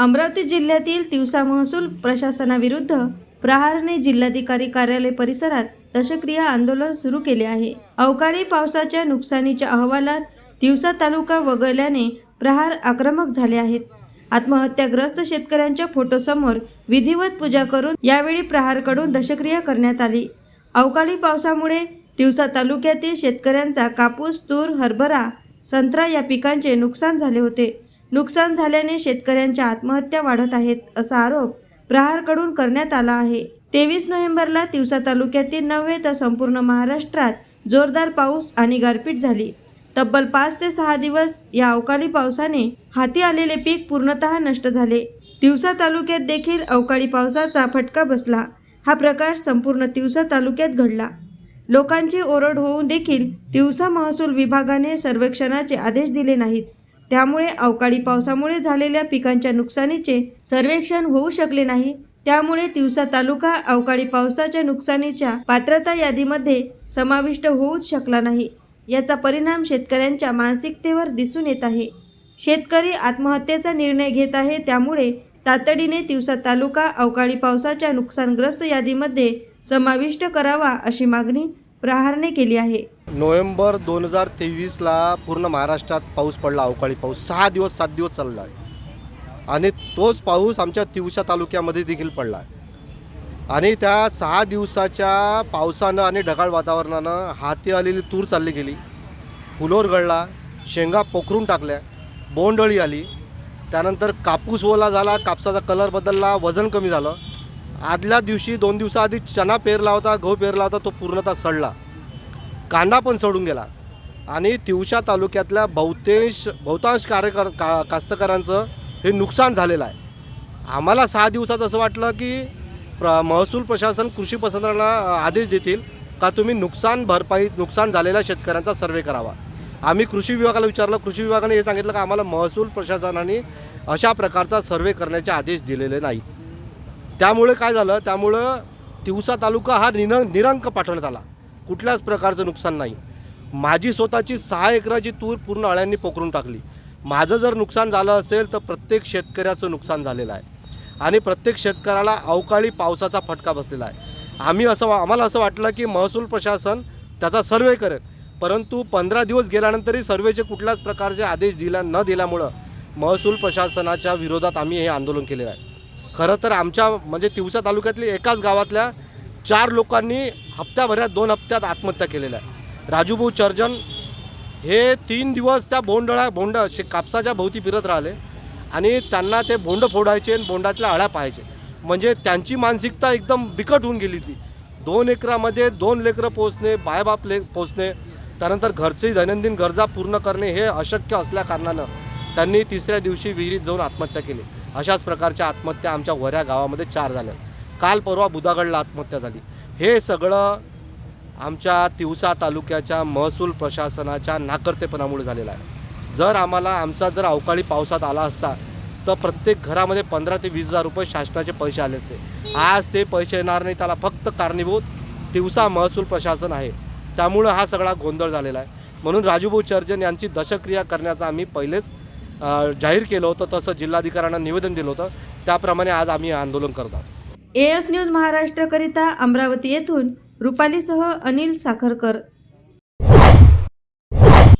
अमरावती जिल्ह्यातील तिवसा महसूल प्रशासनाविरुद्ध प्रहारने जिल्हाधिकारी कार्यालय परिसरात दशक्रिया आंदोलन सुरू केले आहे. अवकाळी पावसाच्या नुकसानीच्या अहवालात तिवसा तालुका वगळल्याने प्रहार आक्रमक झाले आहेत. आत्महत्याग्रस्त शेतकऱ्यांच्या फोटोसमोर विधिवत पूजा करून यावेळी प्रहारकडून दशक्रिया करण्यात आली. अवकाळी पावसामुळे तिवसा तालुक्यातील शेतकऱ्यांचा कापूस तूर हरभरा संत्रा या पिकांचे नुकसान झाले होते. नुकसान झाल्याने शेतकऱ्यांच्या आत्महत्या वाढत आहेत असा आरोप प्रहारकडून करण्यात आला आहे. तेवीस नोव्हेंबरला तिवसा तालुक्यातील नव्हे तर संपूर्ण महाराष्ट्रात जोरदार पाऊस आणि गारपीट झाली. तब्बल पाच ते सहा दिवस या अवकाळी पावसाने हाती आलेले पीक पूर्णतः नष्ट झाले. तिवसा तालुक्यात देखील अवकाळी पावसाचा फटका बसला. हा प्रकार संपूर्ण तिवसा तालुक्यात घडला. लोकांची ओरड होऊन देखील तिवसा महसूल विभागाने सर्वेक्षणाचे आदेश दिले नाहीत. त्यामुळे अवकाळी पावसामुळे झालेल्या पिकांच्या नुकसानीचे सर्वेक्षण होऊ शकले नाही. त्यामुळे तिवसा तालुका अवकाळी पावसाच्या नुकसानीच्या पात्रता यादीमध्ये समाविष्ट होऊच शकला नाही. याचा परिणाम शेतकऱ्यांच्या मानसिकतेवर दिसून येत आहे. शेतकरी आत्महत्येचा निर्णय घेत आहे त्यामुळे तातडीने तिवसा तालुका अवकाळी पावसाच्या नुकसानग्रस्त यादीमध्ये समाविष्ट करावा अशी मागणी प्रहारने केली आहे. नोव्हेंबर दोन हजार तेवीसला पूर्ण महाराष्ट्रात पाऊस पडला अवकाळी पाऊस. सहा दिवस सात दिवस चालला आहे. आणि तोच पाऊस आमच्या तिवसा तालुक्यामध्ये देखील पडला आहे. आणि त्या सहा दिवसाच्या पावसानं आणि ढगाळ वातावरणानं हाती आलेली तूर चालली गेली. फुलोर गळला शेंगा पोखरून टाकल्या बोंडअळी आली. त्यानंतर कापूस ओला झाला कापसाचा कलर बदलला वजन कमी झालं. आदल्या दिवशी दोन दिवसाआधी चना पेरला होता गहू पेरला होता तो पूर्णतः सडला. कांदा पण सडून गेला. आणि तिवशा तालुक्यातल्या बहुतेश बहुतांश कार्यकर का कास्तकारांचं हे नुकसान झालेलं आहे. आम्हाला सहा दिवसात असं वाटलं की प्र महसूल प्रशासन कृषी पसंतांना आदेश देतील का तुम्ही नुकसान भरपाई नुकसान झालेल्या शेतकऱ्यांचा सर्वे करावा. आम्ही कृषी विभागाला विचारलं कृषी विभागाने हे सांगितलं का आम्हाला महसूल प्रशासनाने अशा प्रकारचा सर्वे करण्याचे आदेश दिलेले नाहीत त्यामुळे काय झालं? त्यामुळं तिवसा तालुका हा निर निरंक पाठवण्यात आला. कुठल्याच प्रकारचं नुकसान नाही. माझी स्वतःची सहा एकराची तूर पूर्ण अळ्यांनी पोखरून टाकली. माझं जर नुकसान झालं असेल तर प्रत्येक शेतकऱ्याचं नुकसान झालेलं आहे. आणि प्रत्येक शेतकऱ्याला अवकाळी पावसाचा फटका बसलेला आहे. आम्ही असं वा- आम्हाला असं वाटलं की महसूल प्रशासन त्याचा सर्वे करेल. परंतु पंधरा दिवस गेल्यानंतरही सर्वेचे कुठल्याच प्रकारचे आदेश दिला न दिल्यामुळं महसूल प्रशासनाच्या विरोधात आम्ही हे आंदोलन केलेलं आहे. खरं तर आमच्या म्हणजे तिवसा तालुक्यातली एकाच गावातल्या चार लोकांनी हप्त्याभरात दोन हप्त्यात आत्महत्या केलेल्या आहे राजूभाऊ चर्जन हे तीन दिवस त्या बोंडळा बोंड शे कापसाच्या भोवती फिरत राहिले आणि त्यांना ते बोंड फोडायचे आणि बोंडातल्या अळ्या पाहायचे. म्हणजे त्यांची मानसिकता एकदम बिकट होऊन गेली ती दोन एकरामध्ये दोन लेकरं पोचणे बायबाप ले पोचणे त्यानंतर घरची दैनंदिन गरजा पूर्ण करणे हे अशक्य असल्याकारणानं त्यांनी तिसऱ्या दिवशी विहिरीत जाऊन आत्महत्या केली. अशाच प्रकारच्या आत्महत्या आमच्या वऱ्या गावामध्ये चार झाल्या. काल परवा बुधागडला आत्महत्या झाली. हे सगळं आमच्या तिवसा तालुक्याच्या महसूल प्रशासनाच्या नाकर्तेपणामुळे झालेलं आहे. जर आम्हाला आमचा जर अवकाळी पावसात आला असता तर प्रत्येक घरामध्ये पंधरा ते वीस हजार रुपये शासनाचे पैसे आले असते. आज ते पैसे येणार नाही त्याला फक्त कारणीभूत तिवसा महसूल प्रशासन आहे. त्यामुळं हा सगळा गोंधळ झालेला आहे. म्हणून राजूभाऊ चर्जन यांची दशक्रिया करण्याचा आम्ही पहिलेच जाहीर केलं होतं तसं जिल्हाधिकाऱ्यांना निवेदन दिलं होतं. त्याप्रमाणे आज आम्ही आंदोलन करत आहोत. एस न्यूज महाराष्ट्रकरिता अमरावती येथून रुपालीसह अनिल साखरकर